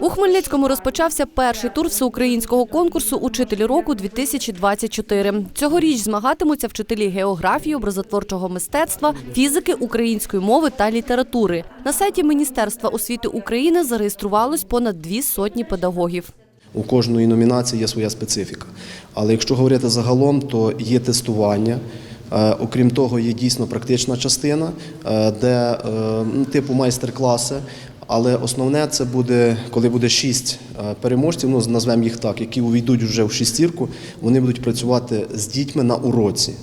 У Хмельницькому розпочався перший тур всеукраїнського конкурсу Учитель року 2024 Цьогоріч змагатимуться вчителі географії, образотворчого мистецтва, фізики, української мови та літератури. На сайті Міністерства освіти України зареєструвалось понад дві сотні педагогів. У кожної номінації є своя специфіка. Але якщо говорити загалом, то є тестування. Е, Окрім того, є дійсно практична частина, е, де е, ну, типу майстер-класи. Але основне це буде, коли буде шість е, переможців, ну назвемо їх так, які увійдуть вже в шістірку, вони будуть працювати з дітьми на уроці.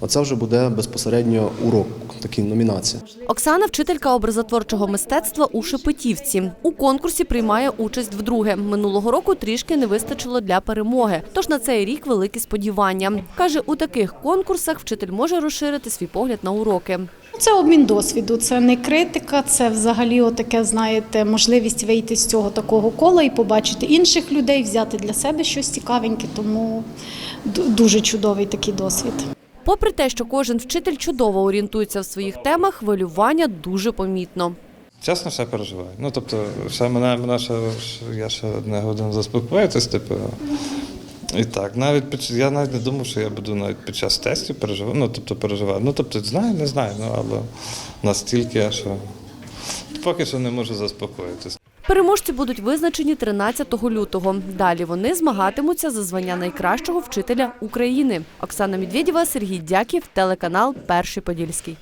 Оце вже буде безпосередньо урок, такі номінації. Оксана вчителька образотворчого мистецтва у Шепетівці. У конкурсі приймає участь вдруге. Минулого року трішки не вистачило для перемоги. Тож на цей рік великі сподівання. Каже, у таких конкурсах вчитель може розширити свій погляд на уроки. Це обмін досвіду, це не критика, це взагалі отаке, знаєте, можливість вийти з цього такого кола і побачити інших людей, взяти для себе щось цікавеньке, тому дуже чудовий такий досвід. Попри те, що кожен вчитель чудово орієнтується в своїх темах, хвилювання дуже помітно. Чесно, ще переживаю. Ну, тобто, ще мене, мене ще, ще- я ще не годин заспокоїтись, типу. І так, навіть під, я навіть не думав, що я буду навіть під час тестів переживати. Ну, тобто переживати. Ну, тобто, знаю, не знаю, ну, але настільки, що поки що не можу заспокоїтись. Переможці будуть визначені 13 лютого. Далі вони змагатимуться за звання найкращого вчителя України. Оксана Медведєва, Сергій Дяків, телеканал Перший Подільський.